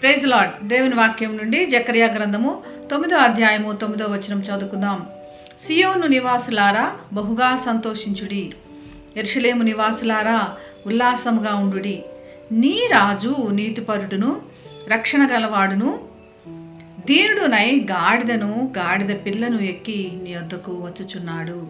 Praise lord దేవుని వాక్యం నుండి జకర్యా గ్రంథము తొమ్మిదో అధ్యాయము తొమ్మిదో వచనం చదువుకుందాం. సియోను నివాసులారా బహుగా సంతోషించుడి. ఎర్షలేము నివాసులారా ఉల్లాసముగా ఉండుడి. నీ రాజు నీతిపరుడును రక్షణ గలవాడును దీనుడునై గాడిదను గాడిద పిల్లను ఎక్కి నీ వద్దకు వచ్చుచున్నాడు.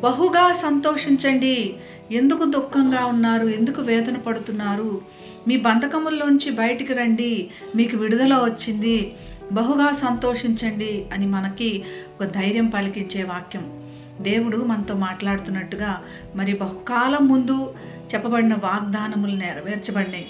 బహుగా సంతోషించండి. ఎందుకు దుఃఖంగా ఉన్నారు? ఎందుకు వేదన పడుతున్నారు? మీ బంధకముల్లోంచి బయటికి రండి. మీకు విడుదల వచ్చింది. బహుగా సంతోషించండి అని మనకి ఒక ధైర్యం పలికించే వాక్యం. దేవుడు మనతో మాట్లాడుతున్నట్టుగా మరి బహుకాలం ముందు చెప్పబడిన వాగ్దానములు నెరవేర్చబడినాయి.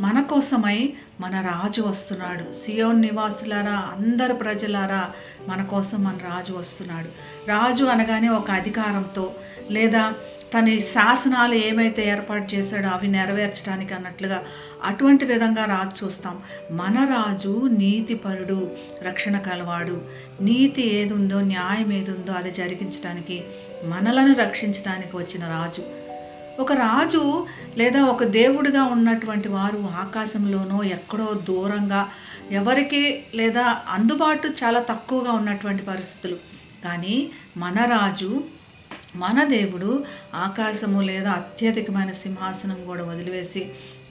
మన కోసమై మన రాజు వస్తున్నాడు. సియోన్ నివాసులారా అందరు ప్రజలారా మన కోసం మన రాజు వస్తున్నాడు. రాజు అనగానే ఒక అధికారంతో లేదా తన శాసనాలు ఏమైతే ఏర్పాటు చేశాడో అవి నెరవేర్చడానికి అన్నట్లుగా అటువంటి విధంగా రాజు చూస్తాం. మన రాజు నీతిపరుడు రక్షణ కలవాడు. నీతి ఏది ఉందో న్యాయం ఏది ఉందో అది జరిగించడానికి మనలను రక్షించడానికి వచ్చిన రాజు. ఒక రాజు లేదా ఒక దేవుడిగా ఉన్నటువంటి వారు ఆకాశంలోనో ఎక్కడో దూరంగా ఎవరికి లేదా అందుబాటు చాలా తక్కువగా ఉన్నటువంటి పరిస్థితులు. కానీ మన రాజు మన దేవుడు ఆకాశము లేదా అత్యధికమైన సింహాసనం కూడా వదిలివేసి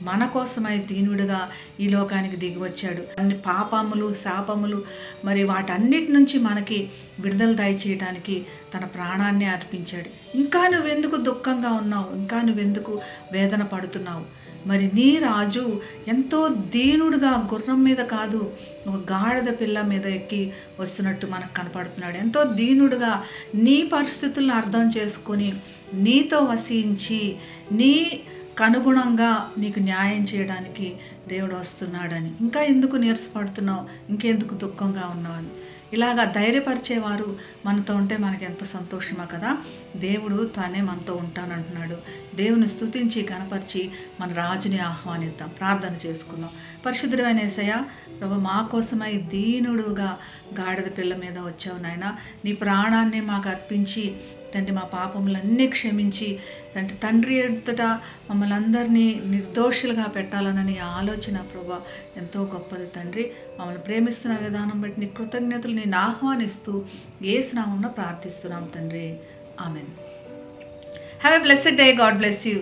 మన కోసమై దీనుడిగా ఈ లోకానికి దిగి వచ్చాడు. అన్ని పాపములు శాపములు మరి వాటన్నిటి నుంచి మనకి విడుదల దయచేయడానికి తన ప్రాణాన్ని అర్పించాడు. ఇంకా నువ్వెందుకు దుఃఖంగా ఉన్నావు? ఇంకా నువ్వెందుకు వేదన పడుతున్నావు? మరి నీ రాజు ఎంతో దీనుడుగా గుర్రం మీద కాదు ఒక గాడిద పిల్ల మీద ఎక్కి వస్తున్నట్టు మనకు కనపడుతున్నాడు. ఎంతో దీనుడుగా నీ పరిస్థితులను అర్థం చేసుకొని నీతో వసించి నీ కనుగుణంగా నీకు న్యాయం చేయడానికి దేవుడు వస్తున్నాడని. ఇంకా ఎందుకు నీరసపడుతున్నావు? ఇంకెందుకు దుఃఖంగా ఉన్నావు అని. ఇలాగా ధైర్యపరిచేవారు మనతో ఉంటే మనకి ఎంత సంతోషమా కదా? దేవుడు తానే మనతో ఉంటానంటున్నాడు. దేవుని స్తుతించి కనపరిచి మన రాజుని ఆహ్వానిద్దాం. ప్రార్థన చేసుకుందాం. పరిశుద్ధమైన ఏసయ్య ప్రభు మా కోసమై దీనుడుగా గాడిద పిల్ల మీద వచ్చావు నాయన. నీ ప్రాణాన్ని మాకు అర్పించి తండ్రి మా పాపములన్నీ క్షమించి తండ్రి తండ్రి ఎదుట మమ్మల్ని అందరినీ నిర్దోషులుగా పెట్టాలనని ఆలోచన ప్రభా. ఎంతో గొప్పది తండ్రి. మమ్మల్ని ప్రేమిస్తున్న విధానం బట్టి నీ కృతజ్ఞతలు నేను ఆహ్వానిస్తూ ఏ స్నామంలో ప్రార్థిస్తున్నాం తండ్రి. Amen. Have a blessed day God bless you